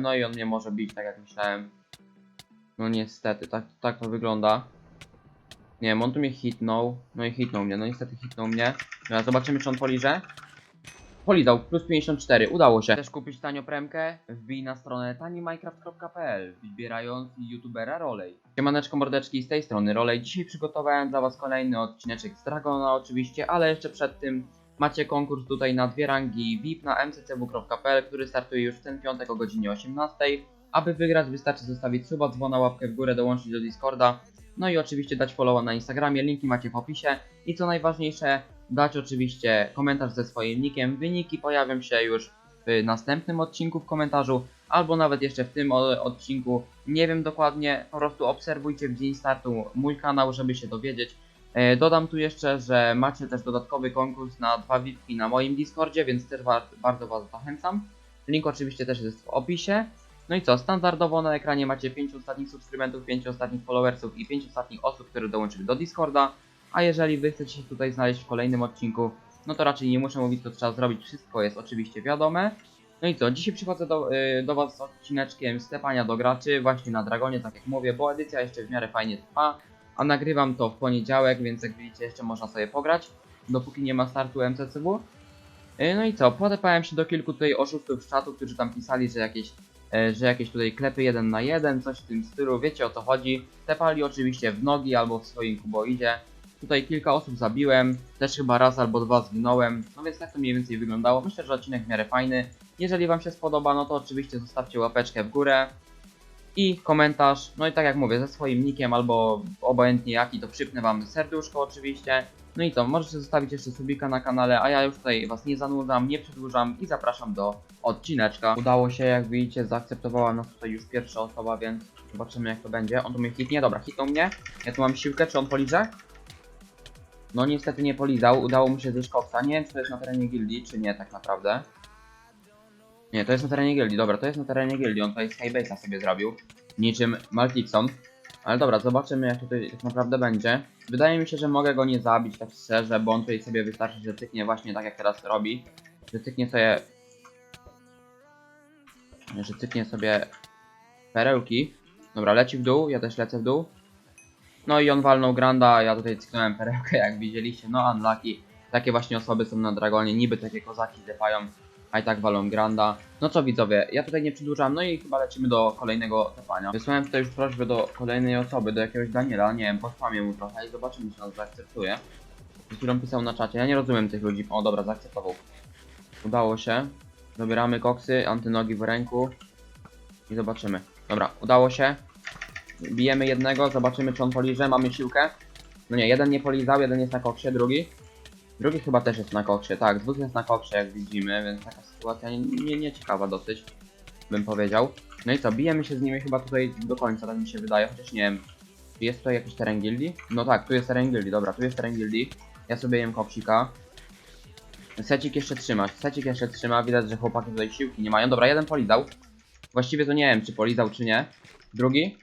No i on mnie może bić, tak jak myślałem. No niestety, tak, tak to wygląda. Nie wiem, on tu mnie hitnął. No i hitnął mnie, no niestety hitnął mnie. Dobra, zobaczymy czy on poliże. Polizał, plus 54, udało się. Chcesz kupić tanio premkę? Wbij na stronę taniminecraft.pl wybierając youtubera Rolej. Siemaneczko mordeczki z tej strony Rolej. Dzisiaj przygotowałem dla was kolejny odcineczek z Dragona oczywiście, ale jeszcze przed tym macie konkurs tutaj na dwie rangi VIP na mccw.pl, który startuje już w ten piątek o godzinie 18. Aby wygrać wystarczy zostawić suba, dzwona, łapkę w górę, dołączyć do Discorda. No i oczywiście dać followa na Instagramie, linki macie w opisie. I co najważniejsze, dać oczywiście komentarz ze swoim nickiem. Wyniki pojawią się już w następnym odcinku w komentarzu, albo nawet jeszcze w tym odcinku. Nie wiem dokładnie, po prostu obserwujcie w dzień startu mój kanał, żeby się dowiedzieć. E, Dodam tu jeszcze, że macie też dodatkowy konkurs na dwa VIPki na moim Discordzie, więc też bardzo Was zachęcam. Link oczywiście też jest w opisie. No i co, standardowo na ekranie macie 5 ostatnich subskrybentów, 5 ostatnich followersów i 5 ostatnich osób, które dołączyły do Discorda. A jeżeli wy chcecie się tutaj znaleźć w kolejnym odcinku, no to raczej nie muszę mówić, co trzeba zrobić, wszystko jest oczywiście wiadome. No i co, dzisiaj przychodzę do, y, do Was z odcineczkiem stepania do graczy, właśnie na Dragonie, tak jak mówię, bo edycja jeszcze w miarę fajnie trwa, a nagrywam to w poniedziałek, więc jak widzicie jeszcze można sobie pograć, dopóki nie ma startu MCCW. Y, No i co, podepałem się do kilku tutaj oszustów z czatu, którzy tam pisali, że jakieś, e, że jakieś tutaj klepy jeden na jeden, coś w tym stylu, wiecie o co chodzi. Tepali oczywiście w nogi albo w swoim kuboidzie. Tutaj kilka osób zabiłem, też chyba raz albo dwa zginąłem, no więc tak to mniej więcej wyglądało. Myślę, że odcinek w miarę fajny. Jeżeli Wam się spodoba, no to oczywiście zostawcie łapeczkę w górę i komentarz. No i tak jak mówię, ze swoim nickiem albo obojętnie jaki, to przypnę Wam serduszko oczywiście. No i to, możecie zostawić jeszcze subika na kanale, a ja już tutaj Was nie zanudzam, nie przedłużam i zapraszam do odcineczka. Udało się, jak widzicie, zaakceptowała nas tutaj już pierwsza osoba, więc zobaczymy jak to będzie. On tu mnie hitnie, dobra, hitnął mnie. Ja tu mam siłkę, czy on poliże? No niestety nie polizał, udało mu się zjeść koksa. Nie wiem czy to jest na terenie gildii, czy nie tak naprawdę. Nie, to jest na terenie gildii, dobra, to jest na terenie gildii, on tutaj Skybase'a sobie zrobił. Niczym Maltixon. Ale dobra, zobaczymy jak tutaj tak naprawdę będzie. Wydaje mi się, że mogę go nie zabić tak szczerze, bo on tutaj sobie wystarczy, że cyknie właśnie tak jak teraz robi. Że cyknie sobie... Że cyknie sobie perełki. Dobra, leci w dół, ja też lecę w dół. No i on walnął Granda, ja tutaj cyknąłem perełkę jak widzieliście, no unlucky. Takie właśnie osoby są na Dragonie, niby takie kozaki zepają, a i tak walą Granda. No co widzowie, ja tutaj nie przedłużam, no i chyba lecimy do kolejnego tepania. Wysłałem tutaj już prośbę do kolejnej osoby, do jakiegoś Daniela, nie wiem, pospamię mu trochę i zobaczymy czy on zaakceptuje. Przed chwilą pisał na czacie, ja nie rozumiem tych ludzi, o dobra, zaakceptował. Udało się. Dobieramy koksy, antynogi w ręku i zobaczymy. Dobra, udało się. Bijemy jednego, zobaczymy czy on poliże, mamy siłkę. No nie, jeden nie polizał, jeden jest na koksie, drugi. Drugi chyba też jest na koksie, tak, dwóch jest na koksie jak widzimy, więc taka sytuacja nie, nie, nie ciekawa dosyć, bym powiedział. No i co, bijemy się z nimi chyba tutaj do końca, tak mi się wydaje, chociaż nie wiem. Jest tutaj jakiś teren gildii? No tak, tu jest teren gildii, dobra, tu jest teren gildii. Ja sobie jem koksika. Secik jeszcze trzyma, secik jeszcze trzyma, widać, że chłopaki tutaj siłki nie mają. Dobra, jeden polizał. Właściwie to nie wiem, czy polizał, czy nie. Drugi?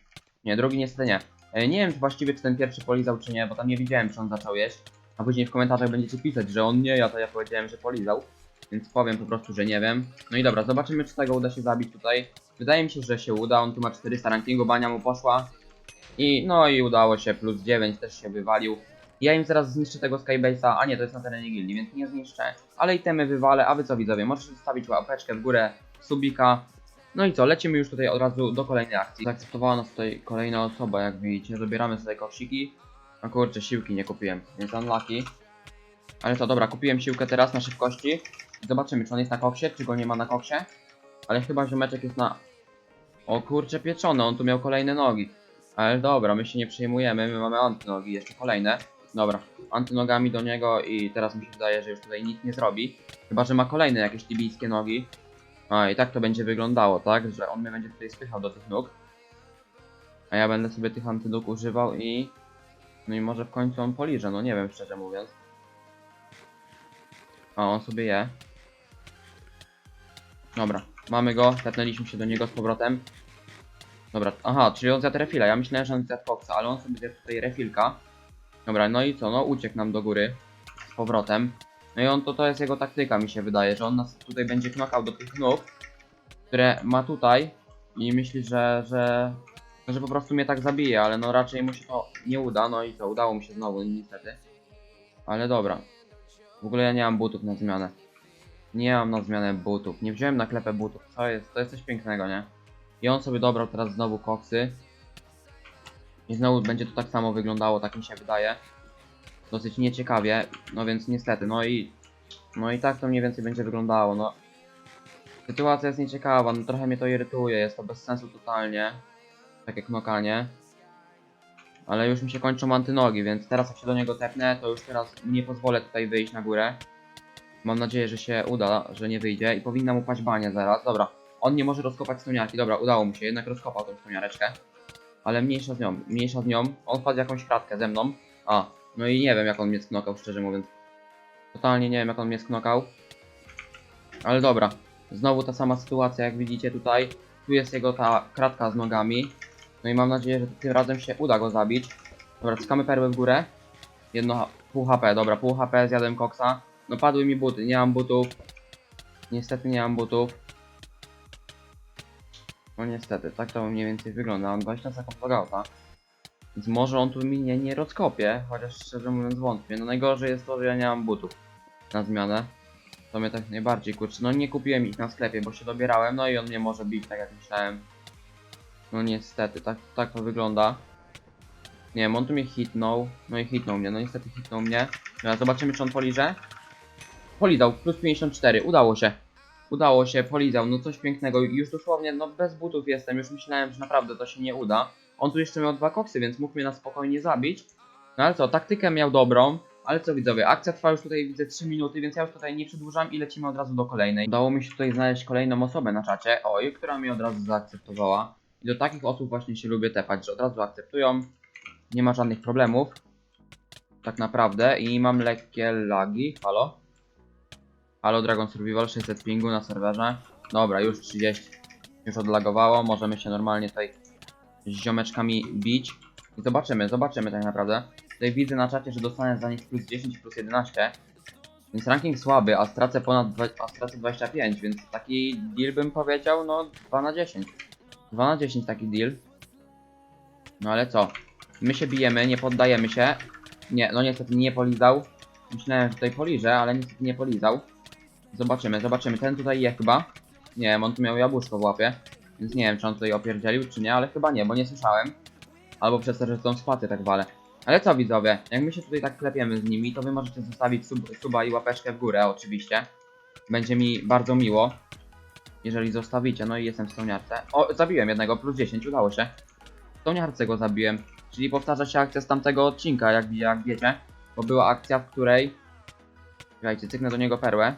Nie, drugi niestety nie. E, Nie wiem właściwie czy ten pierwszy polizał czy nie, bo tam nie widziałem czy on zaczął jeść. A później w komentarzach będziecie pisać, że on nie, ja to ja powiedziałem, że polizał. Więc powiem po prostu, że nie wiem. No i dobra, zobaczymy czy tego uda się zabić tutaj. Wydaje mi się, że się uda, on tu ma 400 rankingu, bania mu poszła. I no i udało się, plus 9 też się wywalił. Ja im zaraz zniszczę tego Skybase'a, a nie, to jest na terenie gildii, więc nie zniszczę. Ale itemy wywalę, a wy co widzowie, możecie zostawić łapeczkę w górę, subika, no i co, lecimy już tutaj od razu do kolejnej akcji. Zaakceptowała nas tutaj kolejna osoba, jak widzicie. Dobieramy sobie koksiki. A kurczę, siłki nie kupiłem, więc unlucky. Ale to dobra, kupiłem siłkę teraz na szybkości. Zobaczymy, czy on jest na koksie, czy go nie ma na koksie. Ale chyba, że meczek jest na... O kurczę, pieczony, on tu miał kolejne nogi. Ale dobra, my się nie przejmujemy, my mamy antynogi, jeszcze kolejne. Dobra, antynogami do niego i teraz mi się wydaje, że już tutaj nic nie zrobi. Chyba, że ma kolejne jakieś libijskie nogi. A i tak to będzie wyglądało, tak? Że on mnie będzie tutaj spychał do tych nóg. A ja będę sobie tych antynóg używał i... No i może w końcu on poliże, no nie wiem szczerze mówiąc. A on sobie je. Dobra, mamy go, tepnęliśmy się do niego z powrotem. Dobra, aha, czyli on zjadł refila, ja myślałem, że on zjadł Foxa, ale on sobie zjadł tutaj refilka. Dobra, no i co, no uciekł nam do góry. Z powrotem. No i on to, to jest jego taktyka mi się wydaje, że on nas tutaj będzie knokał do tych nóg, które ma tutaj. i myśli, że, że, że po prostu mnie tak zabije, ale no raczej mu się to nie uda, no i to udało mi się znowu, niestety. Ale dobra. W ogóle ja nie mam butów na zmianę. Nie mam na zmianę butów. Nie wziąłem na klepę butów. Co jest? To jest coś pięknego, nie? I on sobie dobrał teraz znowu koksy. I znowu będzie to tak samo wyglądało, tak mi się wydaje. Dosyć nieciekawie. No więc niestety, no i... No i tak to mniej więcej będzie wyglądało, no. Sytuacja jest nieciekawa, no trochę mnie to irytuje, jest to bez sensu totalnie. Tak jak nokanie. Ale już mi się kończą antynogi, więc teraz jak się do niego tepnę, to już teraz nie pozwolę tutaj wyjść na górę. Mam nadzieję, że się uda, że nie wyjdzie i powinna mu paść bania zaraz. Dobra, on nie może rozkopać stoniarki. Dobra, udało mu się, jednak rozkopał tą stoniareczkę. Ale mniejsza z nią, mniejsza z nią. On wpadł jakąś kratkę ze mną. A, no i nie wiem jak on mnie sknokał, szczerze mówiąc. Totalnie nie wiem jak on mnie sknokał. Ale dobra, znowu ta sama sytuacja jak widzicie tutaj. Tu jest jego ta kratka z nogami. No i mam nadzieję, że tym razem się uda go zabić. Dobra, cyskamy perły w górę. Jedno, pół HP, dobra, pół HP, zjadłem koksa. No padły mi buty, nie mam butów. Niestety nie mam butów. No niestety, tak to mniej więcej wygląda. Mam 20 sekund logouta. Więc może on tu mi nie, rozkopie, chociaż szczerze mówiąc wątpię. No najgorzej jest to, że ja nie mam butów na zmianę. To mnie tak najbardziej kurczę. No nie kupiłem ich na sklepie, bo się dobierałem, no i on mnie może bić tak jak myślałem. No niestety, tak, tak to wygląda. Nie wiem, on tu mnie hitnął. No i hitnął mnie, no niestety hitnął mnie. Teraz zobaczymy czy on poliże. Polizał, plus 54, udało się. Udało się, polizał, no coś pięknego. Już dosłownie, no bez butów jestem, już myślałem, że naprawdę to się nie uda. On tu jeszcze miał dwa koksy, więc mógł mnie na spokojnie zabić. No ale co, taktykę miał dobrą. Ale co widzowie, akcja trwa już tutaj widzę 3 minuty, więc ja już tutaj nie przedłużam i lecimy od razu do kolejnej. Udało mi się tutaj znaleźć kolejną osobę na czacie, oj, która mnie od razu zaakceptowała. I do takich osób właśnie się lubię tepać, że od razu akceptują. Nie ma żadnych problemów. Tak naprawdę. I mam lekkie lagi. Halo? Halo Dragon Survival 600 pingu na serwerze. Dobra, już 30. Już odlagowało. Możemy się normalnie tutaj z ziomeczkami bić. I zobaczymy, zobaczymy tak naprawdę. Tutaj widzę na czacie, że dostanę za nich plus 10, plus 11. Więc ranking słaby, a stracę ponad dwa- a stracę 25, więc taki deal bym powiedział, no 2 na 10. 2 na 10 taki deal. No ale co? My się bijemy, nie poddajemy się. Nie, no niestety nie polizał. Myślałem, że tutaj poliże, ale niestety nie polizał. Zobaczymy, zobaczymy. Ten tutaj je chyba. Nie wiem, on tu miał jabłuszko w łapie. Więc nie wiem, czy on tutaj opierdzielił, czy nie, ale chyba nie, bo nie słyszałem. Albo przez to, że tą spaty tak wale. Ale co widzowie, jak my się tutaj tak klepiemy z nimi, to wy możecie zostawić sub, suba i łapeczkę w górę oczywiście. Będzie mi bardzo miło. Jeżeli zostawicie, no i jestem w stoniarce. O, zabiłem jednego, plus 10, udało się. W stoniarce go zabiłem. Czyli powtarza się akcja z tamtego odcinka, jak, jak wiecie. Bo była akcja, w której... Czekajcie, cyknę do niego perłę.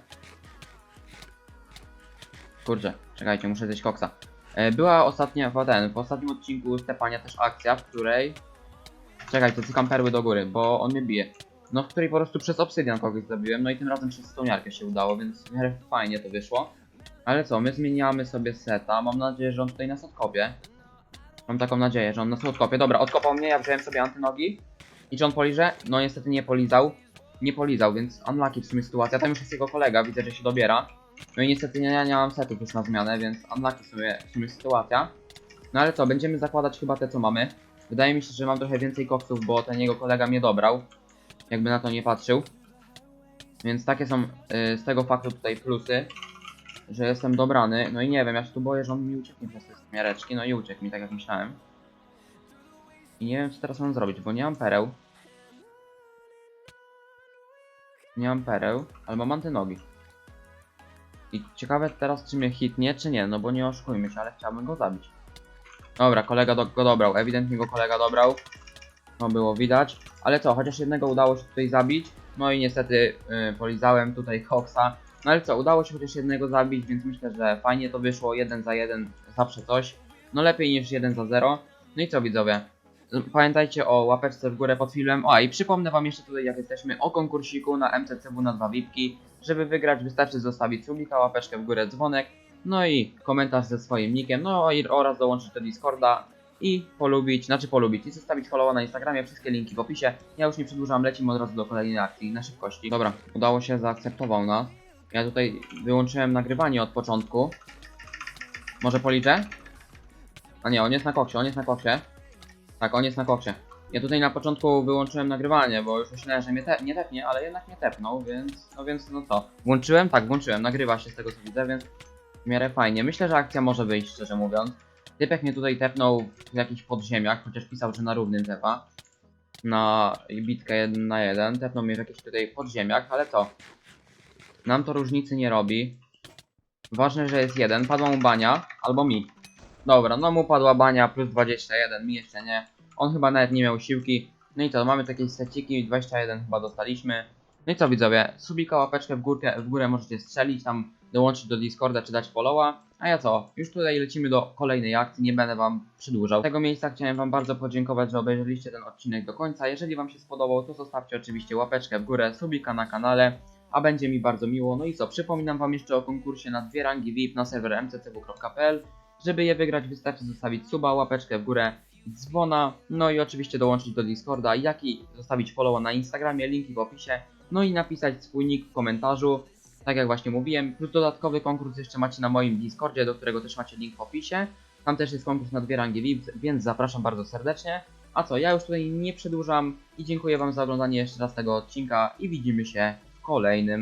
Kurczę, czekajcie, muszę zjeść koksa. E, Była ostatnia, w ten, w ostatnim odcinku Stepania też akcja, w której... Czekajcie, cykam perły do góry, bo on mnie bije. No, w której po prostu przez obsydian kogoś zabiłem, no i tym razem przez stoniarkę się udało, więc fajnie to wyszło. Ale co, my zmieniamy sobie seta, mam nadzieję, że on tutaj nas odkopie. Mam taką nadzieję, że on nas odkopie. Dobra, odkopał mnie, ja wziąłem sobie antynogi. I czy on poliże? No niestety nie polizał. Nie polizał, więc unlucky w sumie sytuacja. Tam już jest jego kolega, widzę, że się dobiera. No i niestety nie, ja nie mam setów już na zmianę, więc unlucky w sumie, w sumie sytuacja. No ale co, będziemy zakładać chyba te co mamy. Wydaje mi się, że mam trochę więcej koksów, bo ten jego kolega mnie dobrał. Jakby na to nie patrzył. Więc takie są y, z tego faktu tutaj plusy. Że jestem dobrany. No i nie wiem, ja się tu boję, że on mi ucieknie przez te miareczki. No i uciekł mi, tak jak myślałem. I nie wiem, co teraz mam zrobić, bo nie mam pereł. Nie mam pereł, ale mam antynogi. I ciekawe teraz, czy mnie hitnie, czy nie, no bo nie oszukujmy się, ale chciałbym go zabić. Dobra, kolega do, go dobrał, ewidentnie go kolega dobrał. No było widać. Ale co, chociaż jednego udało się tutaj zabić. No i niestety yy, polizałem tutaj Hoxa. No ale co, udało się chociaż jednego zabić, więc myślę, że fajnie to wyszło. Jeden za jeden, zawsze coś. No lepiej niż jeden za zero. No i co widzowie? Pamiętajcie o łapeczce w górę pod filmem. O, i przypomnę wam jeszcze tutaj, jak jesteśmy, o konkursiku na MCCW na dwa VIPki. Żeby wygrać, wystarczy zostawić subika, łapeczkę w górę, dzwonek. No i komentarz ze swoim nickiem, no i oraz dołączyć do Discorda i polubić, znaczy polubić i zostawić followa na Instagramie, wszystkie linki w opisie. Ja już nie przedłużam, lecimy od razu do kolejnej akcji na szybkości. Dobra, udało się, zaakceptował nas. Ja tutaj wyłączyłem nagrywanie od początku. Może policzę? A nie, on jest na koksie, on jest na koksie. Tak, on jest na koksie. Ja tutaj na początku wyłączyłem nagrywanie, bo już myślałem, że mnie te nie tepnie, ale jednak nie tepnął, więc no więc no co. Włączyłem? Tak, włączyłem, nagrywa się z tego co widzę, więc w miarę fajnie. Myślę, że akcja może wyjść, szczerze mówiąc. Typek mnie tutaj tepnął w jakichś podziemiach, chociaż pisał, że na równym tepa. Na bitkę 1 na 1. Tepnął mnie w jakichś tutaj podziemiach, ale to. Nam to różnicy nie robi. Ważne, że jest jeden. Padła mu bania, albo mi. Dobra, no mu padła bania plus 21, mi jeszcze nie. On chyba nawet nie miał siłki. No i co, mamy takie seciki, 21 chyba dostaliśmy. No i co widzowie, subika, łapeczkę w, górkę, w górę możecie strzelić, tam dołączyć do Discorda czy dać followa. A ja co, już tutaj lecimy do kolejnej akcji, nie będę wam przedłużał. Z tego miejsca chciałem wam bardzo podziękować, że obejrzeliście ten odcinek do końca. Jeżeli wam się spodobał, to zostawcie oczywiście łapeczkę w górę, subika na kanale, a będzie mi bardzo miło. No i co, przypominam wam jeszcze o konkursie na dwie rangi VIP na serwer mccw.pl. Żeby je wygrać wystarczy zostawić suba, łapeczkę w górę, dzwona, no i oczywiście dołączyć do Discorda, jak i zostawić followa na Instagramie, linki w opisie, no i napisać swój nick w komentarzu, tak jak właśnie mówiłem, plus dodatkowy konkurs jeszcze macie na moim Discordzie, do którego też macie link w opisie, tam też jest konkurs na dwie rangi VIP, więc zapraszam bardzo serdecznie, a co, ja już tutaj nie przedłużam i dziękuję wam za oglądanie jeszcze raz tego odcinka i widzimy się kolejnym.